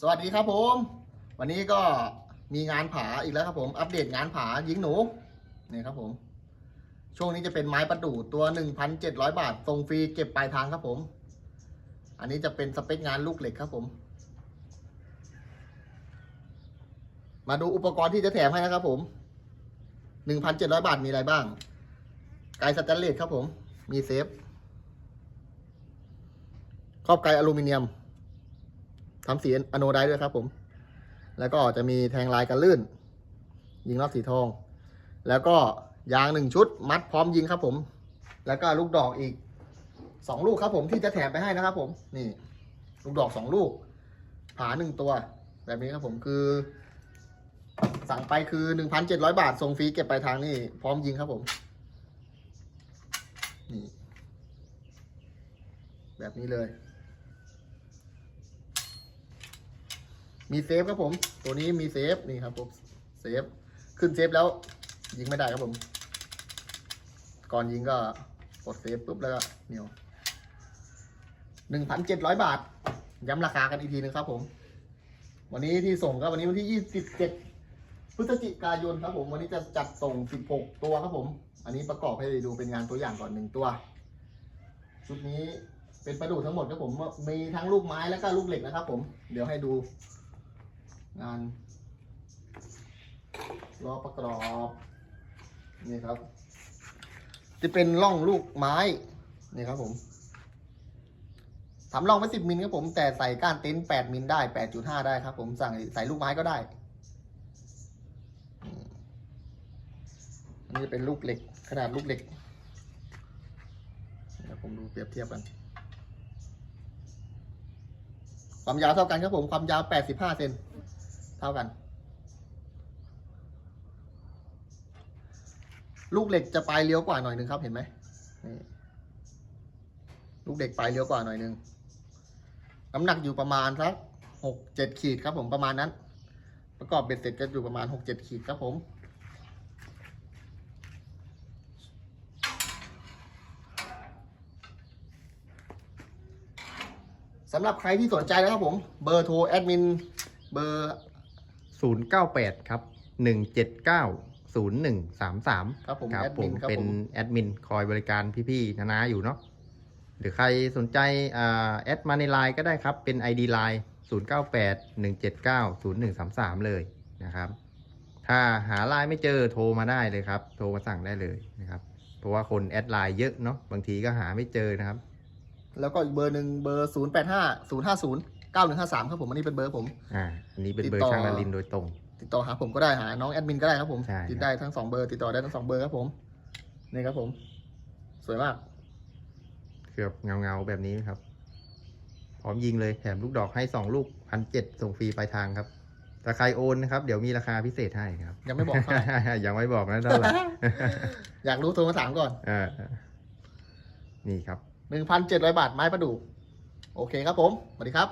สวัสดีครับผม วันนี้ก็มีงานผาอีกแล้วครับผม อัปเดตงานผายิงหนูนี่ครับผม ช่วงนี้จะเป็นไม้ประดู่ตัว 1,700 บาทส่งฟรีเก็บปลายทางครับผม อันนี้จะเป็นสเปคงานลูกเหล็กครับผม มาดูอุปกรณ์ที่จะแถมให้นะครับผม 1,700 บาทมีอะไรบ้าง ไกสแตนเลสครับผม มีเซฟครอบไกอลูมิเนียม ทำสีอโนไดด้วยครับผม แล้วก็จะมีแทงลายกันลื่น ยิงรอบสีทอง แล้วก็ยางหนึ่งชุด มัดพร้อมยิงครับผม แล้วก็ลูกดอกอีกสองลูกครับผมที่จะแถมไปให้นะครับผมนี่ลูกดอกสองลูก ผาหนึ่งตัว แบบนี้ครับผมคือ สั่งไปคือหนึ่งพันเจ็ดร้อยบาทส่งฟรีเก็บไปทางนี่พร้อมยิงครับผมนี่แบบนี้เลย มีเซฟครับผม ตัวนี้มีเซฟนี่ครับผมเซฟขึ้นเซฟแล้ว ยิงไม่ได้ครับผม ก่อนยิงก็กดเซฟปุ๊บแล้วก็เหนียวหนึ่งพันเจ็ดร้อยบาท ย้ำราคากันอีกทีนึงครับผม วันนี้ที่ส่งก็วันนี้วันที่ยี่สิบเจ็ดพฤศจิกายนครับผมวันนี้จะจัดส่งสิบหกตัวครับผม อันนี้ประกอบให้ดูเป็นงานตัวอย่างก่อนหนึ่งตัว ชุดนี้เป็นประดูทั้งหมดครับผม มีทั้งลูกไม้แล้วก็ลูกเหล็กนะครับผม เดี๋ยวให้ดู งานล้อประกอบนี่ครับ จะเป็นร่องลูกไม้นี่ครับผมทำร่องไว้สิบมิลครับผม แต่ใส่ก้านเต็นท์แปดมิลได้แปดจุดห้าได้ครับผมสั่งใส่ลูกไม้ก็ได้อันนี้เป็นลูกเหล็ก ขนาดลูกเหล็กเดี๋ยวผมดูเปรียบเทียบกัน ความยาวเท่ากันครับผม ความยาวแปดสิบห้าเซน เท่ากัน ลูกเหล็กจะปลายเลี้ยวกว่าหน่อยนึงครับ เห็นไหมลูกเด็กปลายเลี้ยวกว่าหน่อยนึงน้ำหนักอยู่ประมาณสักหกเจ็ดขีดครับผมประมาณนั้น ประกอบเบ็ดเสร็จก็อยู่ประมาณหกเจ็ดขีดครับผมสำหรับใครที่สนใจนะครับผม เบอร์โทรแอดมิน เบอร์ ศูนย์เก้าแปดครับหนึ่งเจ็ดเก้าศูนย์หนึ่งสามสามครับผมครับแอดผมิมนครับเป็นผมแอดมินคอยบริการพี่ๆนานาอยู่เนาะหรือใครสนใจอ่าแอดมาในไลน์ก็ได้ครับ เป็น ID ไลน์ศูนย์เก้าแปดหนึ่งเจ็ดเก้าศูนย์หนึ่งสามสามเลยนะครับ ถ้าหาไลน์ไม่เจอโทรมาได้เลยครับ โทรมาสั่งได้เลยนะครับ เพราะว่าคนแอดไลน์เยอะเนาะบางทีก็หาไม่เจอนะครับ แล้วก็อีกเบอร์หนึ่งเบอร์ศูนย์แปด ห้าศูนย์ห้าศูนย์เก้าหนึ่งห้าสามครับผมอันนี้เป็นเบอร์ผม อ่าอันนี้เป็นติดเบอร์ต่อช่างนารินโดยตรง ติดต่อหาผมก็ได้หาน้องแอดมินก็ได้ครับผมใช่ ติดได้ทั้งสองเบอร์ติดต่อได้ทั้งสองเบอร์ครับผมนี่ครับผม สวยมากเกือบเงาเงาๆแบบนี้ครับ พร้อมยิงเลยแถมลูกดอกให้สองลูกพันเจ็ดส่งฟรีปลายทางครับแต่ใครโอนนะครับ เดี๋ยวมีราคาพิเศษให้ครับ ยังไม่บอกเท่าไหร่ยังไม่บอกนะเท่าไหร่ อยากรู้โทรมาถามก่อนเออนี่ครับหนึ่งพันเจ็ดร้อยบาทไม้ประดู่โอเคครับผมสวัสดีครับ